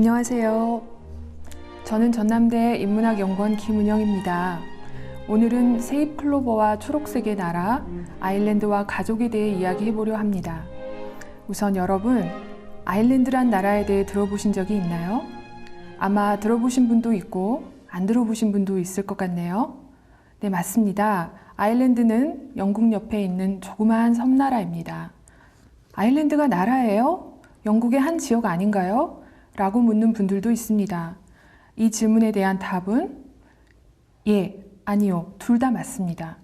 안녕하세요. 저는 전남대 인문학연구원 김은영입니다. 오늘은 세입 클로버와 초록색의 나라, 아일랜드와 가족에 대해 이야기해 보려 합니다. 우선 여러분, 아일랜드란 나라에 대해 들어보신 적이 있나요? 아마 들어보신 분도 있고, 안 들어보신 분도 있을 것 같네요. 네, 맞습니다. 아일랜드는 영국 옆에 있는 조그마한 섬나라입니다. 아일랜드가 나라예요? 영국의 한 지역 아닌가요? 라고 묻는 분들도 있습니다. 이 질문에 대한 답은 예, 아니요, 둘 다 맞습니다.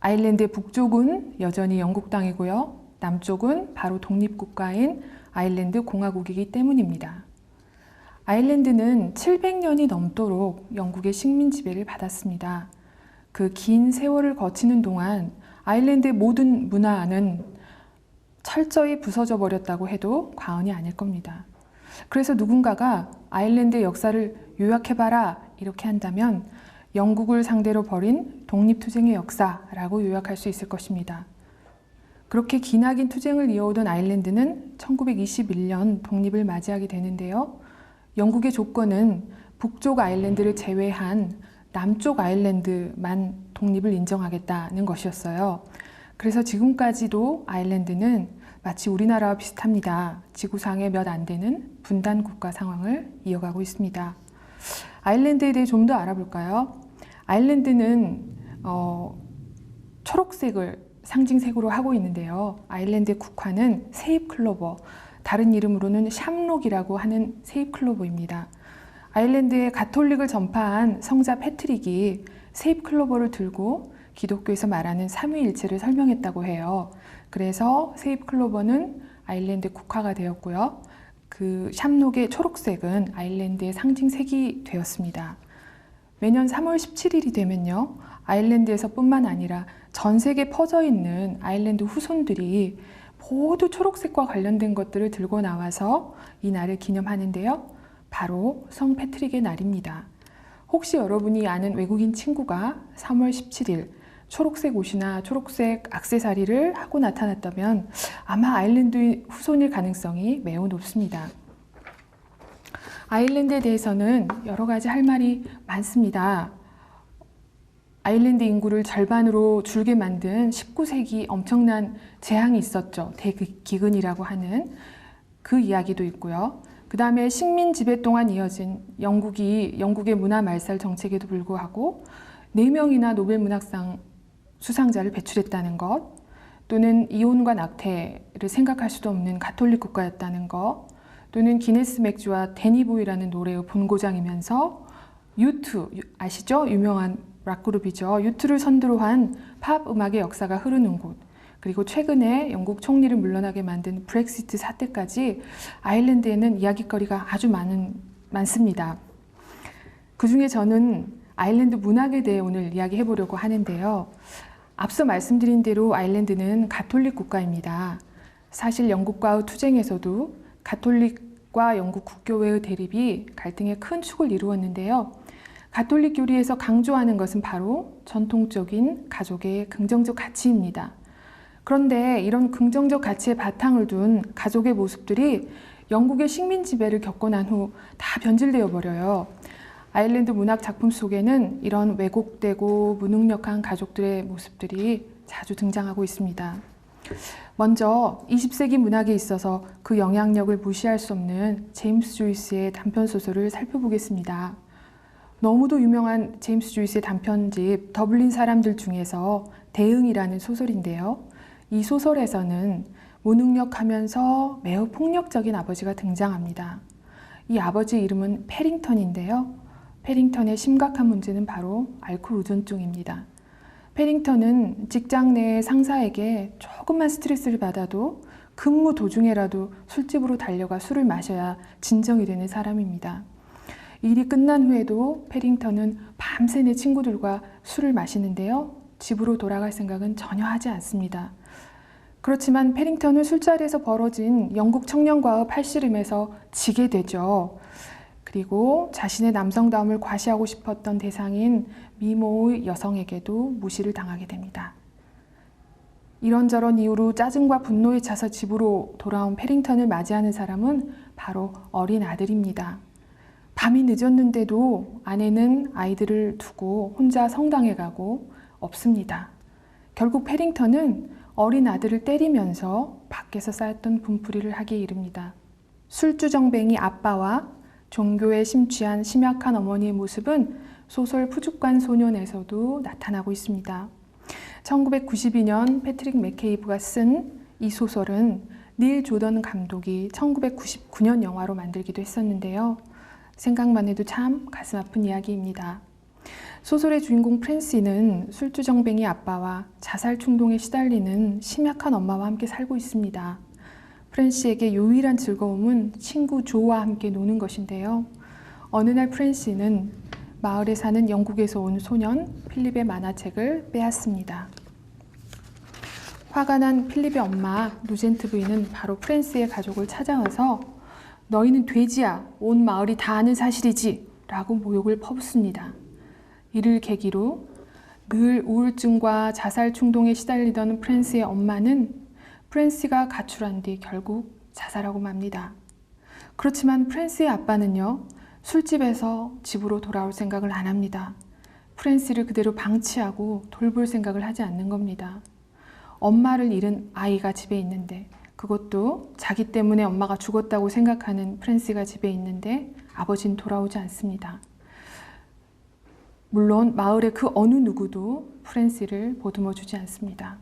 아일랜드의 북쪽은 여전히 영국 땅이고요. 남쪽은 바로 독립국가인 아일랜드 공화국이기 때문입니다. 아일랜드는 700년이 넘도록 영국의 식민 지배를 받았습니다. 그 긴 세월을 거치는 동안 아일랜드의 모든 문화는 철저히 부서져 버렸다고 해도 과언이 아닐 겁니다. 그래서 누군가가 아일랜드의 역사를 요약해봐라 이렇게 한다면 영국을 상대로 벌인 독립투쟁의 역사라고 요약할 수 있을 것입니다. 그렇게 기나긴 투쟁을 이어오던 아일랜드는 1921년 독립을 맞이하게 되는데요. 영국의 조건은 북쪽 아일랜드를 제외한 남쪽 아일랜드만 독립을 인정하겠다는 것이었어요. 그래서 지금까지도 아일랜드는 마치 우리나라와 비슷합니다. 지구상에 몇안 되는 분단 국가 상황을 이어가고 있습니다. 아일랜드에 대해 좀 더 알아볼까요? 아일랜드는 어, 초록색을 상징색으로 하고 있는데요. 아일랜드의 국화는 세입 클로버, 다른 이름으로는 샴록이라고 하는 세입 클로버입니다. 아일랜드의 가톨릭을 전파한 성자 패트릭이 세입 클로버를 들고 기독교에서 말하는 삼위일체를 설명했다고 해요. 그래서 세입 클로버는 아일랜드 국화가 되었고요. 그 샴록의 초록색은 아일랜드의 상징색이 되었습니다. 매년 3월 17일이 되면요. 아일랜드에서 뿐만 아니라 전 세계에 퍼져 있는 아일랜드 후손들이 모두 초록색과 관련된 것들을 들고 나와서 이 날을 기념하는데요. 바로 성 패트릭의 날입니다. 혹시 여러분이 아는 외국인 친구가 3월 17일 초록색 옷이나 초록색 악세사리를 하고 나타났다면 아마 아일랜드 후손일 가능성이 매우 높습니다. 아일랜드에 대해서는 여러 가지 할 말이 많습니다. 아일랜드 인구를 절반으로 줄게 만든 19세기 엄청난 재앙이 있었죠. 대기근이라고 하는 그 이야기도 있고요. 그 다음에 식민 지배 동안 이어진 영국이 영국의 문화 말살 정책에도 불구하고 4명이나 노벨 문학상 수상자를 배출했다는 것, 또는 이혼과 낙태를 생각할 수도 없는 가톨릭 국가였다는 것, 또는 기네스 맥주와 데니보이라는 노래의 본고장이면서 유투 아시죠? 유명한 락 그룹이죠. 유투를 선두로 한 팝 음악의 역사가 흐르는 곳. 그리고 최근에 영국 총리를 물러나게 만든 브렉시트 사태까지 아일랜드에는 이야기거리가 아주 많은 많습니다. 그 중에 저는 아일랜드 문학에 대해 오늘 이야기해 보려고 하는데요. 앞서 말씀드린 대로 아일랜드는 가톨릭 국가입니다. 사실 영국과의 투쟁에서도 가톨릭과 영국 국교회의 대립이 갈등의 큰 축을 이루었는데요. 가톨릭 교리에서 강조하는 것은 바로 전통적인 가족의 긍정적 가치입니다. 그런데 이런 긍정적 가치에 바탕을 둔 가족의 모습들이 영국의 식민 지배를 겪고 난 후 다 변질되어 버려요. 아일랜드 문학 작품 속에는 이런 왜곡되고 무능력한 가족들의 모습들이 자주 등장하고 있습니다. 먼저 20세기 문학에 있어서 그 영향력을 무시할 수 없는 제임스 조이스의 단편 소설을 살펴보겠습니다. 너무도 유명한 제임스 조이스의 단편집 더블린 사람들 중에서 대응이라는 소설인데요. 이 소설에서는 무능력하면서 매우 폭력적인 아버지가 등장합니다. 이 아버지 이름은 페링턴인데요. 페링턴의 심각한 문제는 바로 알코올 의존증입니다. 페링턴은 직장 내 상사에게 조금만 스트레스를 받아도 근무 도중에라도 술집으로 달려가 술을 마셔야 진정이 되는 사람입니다. 일이 끝난 후에도 페링턴은 밤새 내 친구들과 술을 마시는데요. 집으로 돌아갈 생각은 전혀 하지 않습니다. 그렇지만 페링턴은 술자리에서 벌어진 영국 청년과의 팔씨름에서 지게 되죠. 그리고 자신의 남성다움을 과시하고 싶었던 대상인 미모의 여성에게도 무시를 당하게 됩니다. 이런저런 이유로 짜증과 분노에 차서 집으로 돌아온 페링턴을 맞이하는 사람은 바로 어린 아들입니다. 밤이 늦었는데도 아내는 아이들을 두고 혼자 성당에 가고 없습니다. 결국 패링턴은 어린 아들을 때리면서 밖에서 쌓였던 분풀이를 하기에 이릅니다. 술주정뱅이 아빠와 종교에 심취한 심약한 어머니의 모습은 소설 푸죽관 소년에서도 나타나고 있습니다. 1992년 패트릭 맥케이브가 쓴 이 소설은 닐 조던 감독이 1999년 영화로 만들기도 했었는데요. 생각만 해도 참 가슴 아픈 이야기입니다. 소설의 주인공 프랜시는 술주정뱅이 아빠와 자살 충동에 시달리는 심약한 엄마와 함께 살고 있습니다. 프랜시에게 유일한 즐거움은 친구 조와 함께 노는 것인데요. 어느 날 프랜시는 마을에 사는 영국에서 온 소년 필립의 만화책을 빼앗습니다. 화가 난 필립의 엄마 누젠트 부인은 바로 프랜스의 가족을 찾아와서 너희는 돼지야 온 마을이 다 아는 사실이지 라고 모욕을 퍼붓습니다. 이를 계기로 늘 우울증과 자살 충동에 시달리던 프랜스의 엄마는 프랜시가 가출한 뒤 결국 자살하고 맙니다. 그렇지만 프랜스의 아빠는요 술집에서 집으로 돌아올 생각을 안 합니다. 프랜시를 그대로 방치하고 돌볼 생각을 하지 않는 겁니다. 엄마를 잃은 아이가 집에 있는데 그것도 자기 때문에 엄마가 죽었다고 생각하는 프랜시가 집에 있는데 아버지는 돌아오지 않습니다. 물론 마을의 그 어느 누구도 프랜시를 보듬어 주지 않습니다.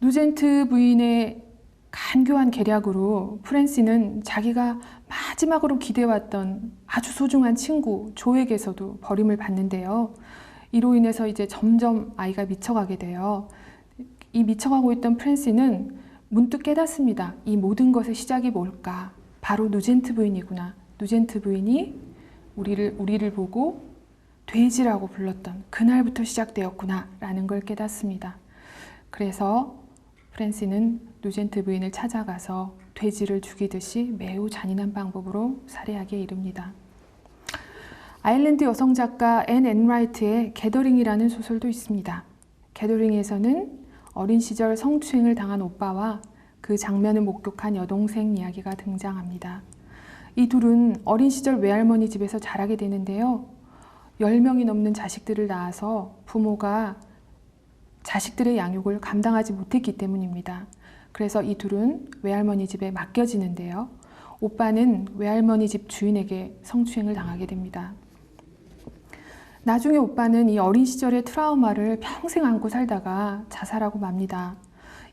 누젠트 부인의 간교한 계략으로 프랜시는 자기가 마지막으로 기대왔던 아주 소중한 친구 조에게서도 버림을 받는데요. 이로 인해서 이제 점점 아이가 미쳐가게 돼요. 이 미쳐가고 있던 프랜시는 문득 깨닫습니다. 이 모든 것의 시작이 뭘까? 바로 누젠트 부인이구나. 누젠트 부인이 우리를 우리를 보고 돼지라고 불렀던 그날부터 시작되었구나라는 걸 깨닫습니다. 그래서 프랜시는 누젠트 부인을 찾아가서 돼지를 죽이듯이 매우 잔인한 방법으로 살해하기에 이릅니다. 아일랜드 여성 작가 앤 앤라이트의 게더링이라는 소설도 있습니다. 게더링에서는 어린 시절 성추행을 당한 오빠와 그 장면을 목격한 여동생 이야기가 등장합니다. 이 둘은 어린 시절 외할머니 집에서 자라게 되는데요. 10명이 넘는 자식들을 낳아서 부모가 자식들의 양육을 감당하지 못했기 때문입니다. 그래서 이 둘은 외할머니 집에 맡겨지는데요. 오빠는 외할머니 집 주인에게 성추행을 당하게 됩니다. 나중에 오빠는 이 어린 시절의 트라우마를 평생 안고 살다가 자살하고 맙니다.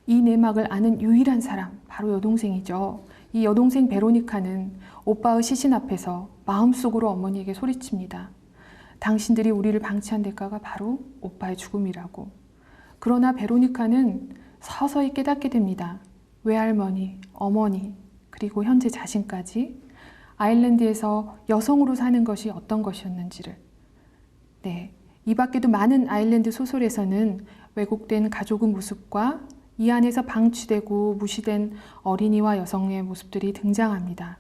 이 내막을 아는 유일한 사람, 바로 여동생이죠. 이 여동생 베로니카는 오빠의 시신 앞에서 마음속으로 어머니에게 소리칩니다. 당신들이 우리를 방치한 대가가 바로 오빠의 죽음이라고. 그러나 베로니카는 서서히 깨닫게 됩니다. 외할머니, 어머니, 그리고 현재 자신까지 아일랜드에서 여성으로 사는 것이 어떤 것이었는지를. 네. 이 밖에도 많은 아일랜드 소설에서는 왜곡된 가족의 모습과 이 안에서 방치되고 무시된 어린이와 여성의 모습들이 등장합니다.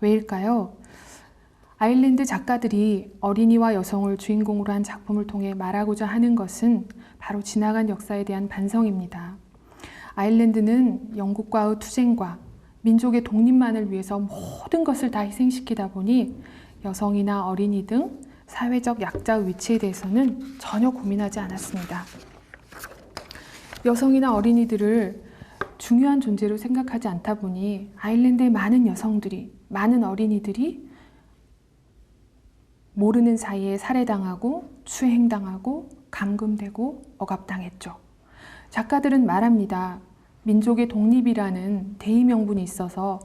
왜일까요? 아일랜드 작가들이 어린이와 여성을 주인공으로 한 작품을 통해 말하고자 하는 것은 바로 지나간 역사에 대한 반성입니다. 아일랜드는 영국과의 투쟁과 민족의 독립만을 위해서 모든 것을 다 희생시키다 보니 여성이나 어린이 등 사회적 약자의 위치에 대해서는 전혀 고민하지 않았습니다. 여성이나 어린이들을 중요한 존재로 생각하지 않다 보니 아일랜드의 많은 여성들이, 많은 어린이들이 모르는 사이에 살해당하고 추행당하고 감금되고 억압당했죠. 작가들은 말합니다. 민족의 독립이라는 대의 명분이 있어서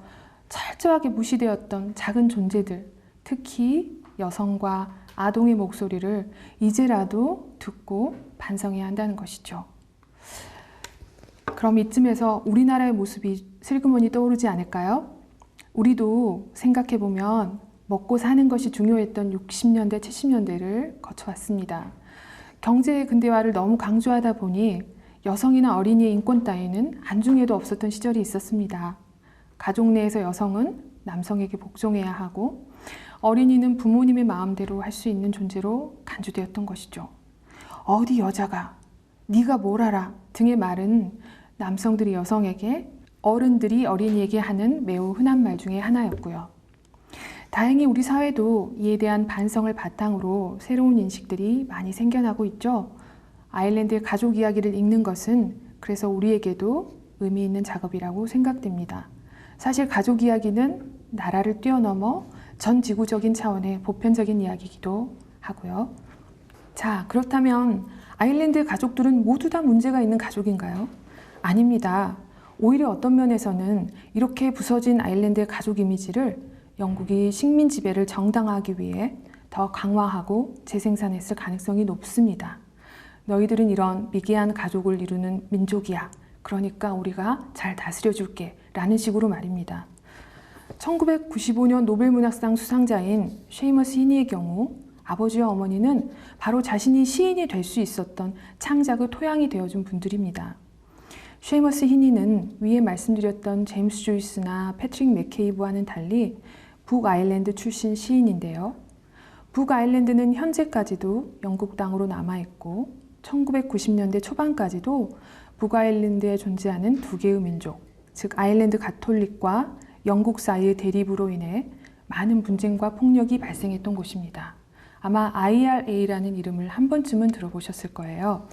철저하게 무시되었던 작은 존재들, 특히 여성과 아동의 목소리를 이제라도 듣고 반성해야 한다는 것이죠. 그럼 이쯤에서 우리나라의 모습이 슬그머니 떠오르지 않을까요? 우리도 생각해 보면 먹고 사는 것이 중요했던 60년대, 70년대를 거쳐왔습니다. 경제의 근대화를 너무 강조하다 보니 여성이나 어린이의 인권 따위는 안중에도 없었던 시절이 있었습니다. 가족 내에서 여성은 남성에게 복종해야 하고 어린이는 부모님의 마음대로 할 수 있는 존재로 간주되었던 것이죠. 어디 여자가 네가 뭘 알아 등의 말은 남성들이 여성에게 어른들이 어린이에게 하는 매우 흔한 말 중에 하나였고요. 다행히 우리 사회도 이에 대한 반성을 바탕으로 새로운 인식들이 많이 생겨나고 있죠. 아일랜드의 가족 이야기를 읽는 것은 그래서 우리에게도 의미 있는 작업이라고 생각됩니다. 사실 가족 이야기는 나라를 뛰어넘어 전 지구적인 차원의 보편적인 이야기이기도 하고요. 자, 그렇다면 아일랜드 가족들은 모두 다 문제가 있는 가족인가요? 아닙니다. 오히려 어떤 면에서는 이렇게 부서진 아일랜드의 가족 이미지를 영국이 식민 지배를 정당화하기 위해 더 강화하고 재생산했을 가능성이 높습니다. 너희들은 이런 미개한 가족을 이루는 민족이야. 그러니까 우리가 잘 다스려 줄게. 라는 식으로 말입니다. 1995년 노벨문학상 수상자인 쉐이머스 히니의 경우 아버지와 어머니는 바로 자신이 시인이 될 수 있었던 창작의 토양이 되어준 분들입니다. 쉐이머스 히니는 위에 말씀드렸던 제임스 조이스나 패트릭 맥케이브와는 달리 북아일랜드 출신 시인인데요. 북아일랜드는 현재까지도 영국 땅으로 남아있고 1990년대 초반까지도 북아일랜드에 존재하는 두 개의 민족, 즉 아일랜드 가톨릭과 영국 사이의 대립으로 인해 많은 분쟁과 폭력이 발생했던 곳입니다. 아마 IRA라는 이름을 한 번쯤은 들어보셨을 거예요.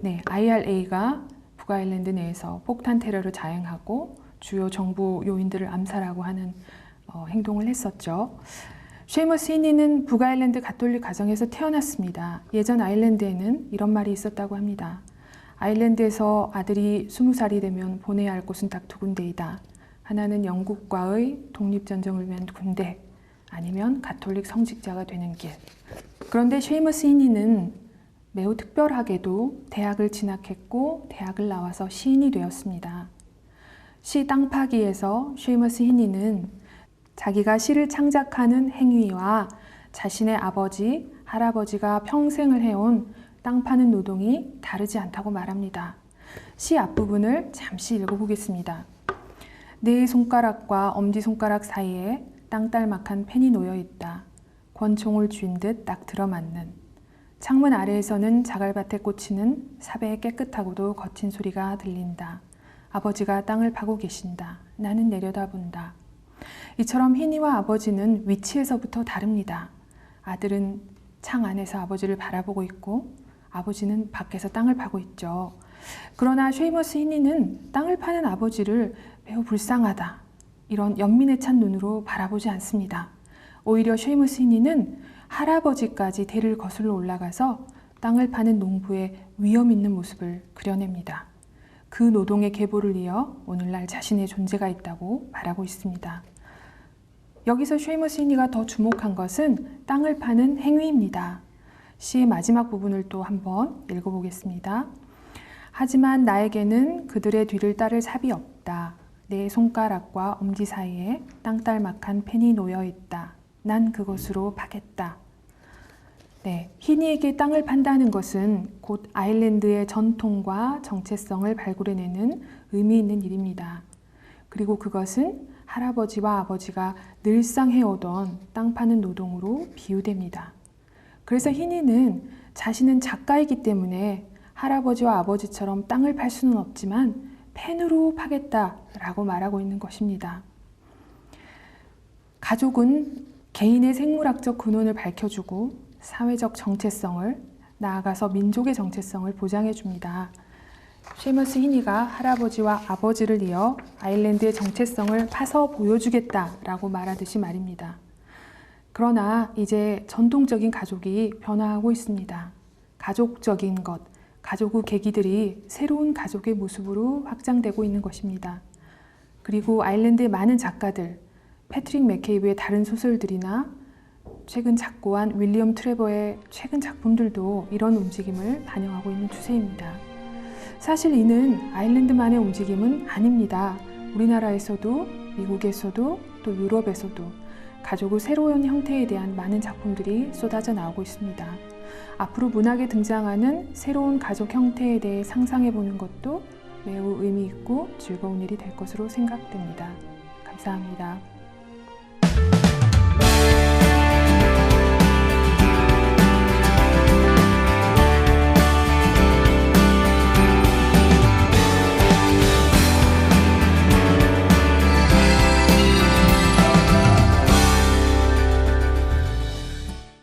네, IRA가 북아일랜드 내에서 폭탄 테러를 자행하고 주요 정부 요인들을 암살하고 하는 어, 행동을 했었죠. 쉐이머스 히니는 북아일랜드 가톨릭 가정에서 태어났습니다. 예전 아일랜드에는 이런 말이 있었다고 합니다. 아일랜드에서 아들이 스무 살이 되면 보내야 할 곳은 딱 두 군데이다. 하나는 영국과의 독립전쟁을 위한 군대, 아니면 가톨릭 성직자가 되는 길. 그런데 쉐이머스 히니는 매우 특별하게도 대학을 진학했고 대학을 나와서 시인이 되었습니다. 시 땅파기에서 쉐이머스 히니는 자기가 시를 창작하는 행위와 자신의 아버지, 할아버지가 평생을 해온 땅 파는 노동이 다르지 않다고 말합니다. 시 앞부분을 잠시 읽어보겠습니다. 네 손가락과 엄지손가락 사이에 땅딸막한 펜이 놓여 있다. 권총을 쥔 듯 딱 들어맞는. 창문 아래에서는 자갈밭에 꽂히는 삽의 깨끗하고도 거친 소리가 들린다. 아버지가 땅을 파고 계신다. 나는 내려다본다. 이처럼 희니와 아버지는 위치에서부터 다릅니다. 아들은 창 안에서 아버지를 바라보고 있고 아버지는 밖에서 땅을 파고 있죠. 그러나 쉐이머스 희니는 땅을 파는 아버지를 매우 불쌍하다. 이런 연민에 찬 눈으로 바라보지 않습니다. 오히려 쉐이머스 희니는 할아버지까지 대를 거슬러 올라가서 땅을 파는 농부의 위험 있는 모습을 그려냅니다. 그 노동의 계보를 이어 오늘날 자신의 존재가 있다고 말하고 있습니다. 여기서 쉐이머스 히니가 더 주목한 것은 땅을 파는 행위입니다. 시의 마지막 부분을 또 한번 읽어보겠습니다. 하지만 나에게는 그들의 뒤를 따를 삽이 없다. 내 손가락과 엄지 사이에 땅딸막한 펜이 놓여 있다. 난 그것으로 파겠다. 네, 희니에게 땅을 판다는 것은 곧 아일랜드의 전통과 정체성을 발굴해내는 의미 있는 일입니다. 그리고 그것은 할아버지와 아버지가 늘상 해오던 땅 파는 노동으로 비유됩니다. 그래서 희니는 자신은 작가이기 때문에 할아버지와 아버지처럼 땅을 팔 수는 없지만 펜으로 파겠다라고 말하고 있는 것입니다. 가족은 개인의 생물학적 근원을 밝혀주고 사회적 정체성을 나아가서 민족의 정체성을 보장해 줍니다. 쉐머스 히니가 할아버지와 아버지를 이어 아일랜드의 정체성을 파서 보여주겠다라고 말하듯이 말입니다. 그러나 이제 전통적인 가족이 변화하고 있습니다. 가족적인 것, 가족의 계기들이 새로운 가족의 모습으로 확장되고 있는 것입니다. 그리고 아일랜드의 많은 작가들, 패트릭 맥케이브의 다른 소설들이나 최근 작고한 윌리엄 트레버의 최근 작품들도 이런 움직임을 반영하고 있는 추세입니다. 사실 이는 아일랜드만의 움직임은 아닙니다. 우리나라에서도 미국에서도 또 유럽에서도 가족의 새로운 형태에 대한 많은 작품들이 쏟아져 나오고 있습니다. 앞으로 문학에 등장하는 새로운 가족 형태에 대해 상상해 보는 것도 매우 의미 있고 즐거운 일이 될 것으로 생각됩니다. 감사합니다.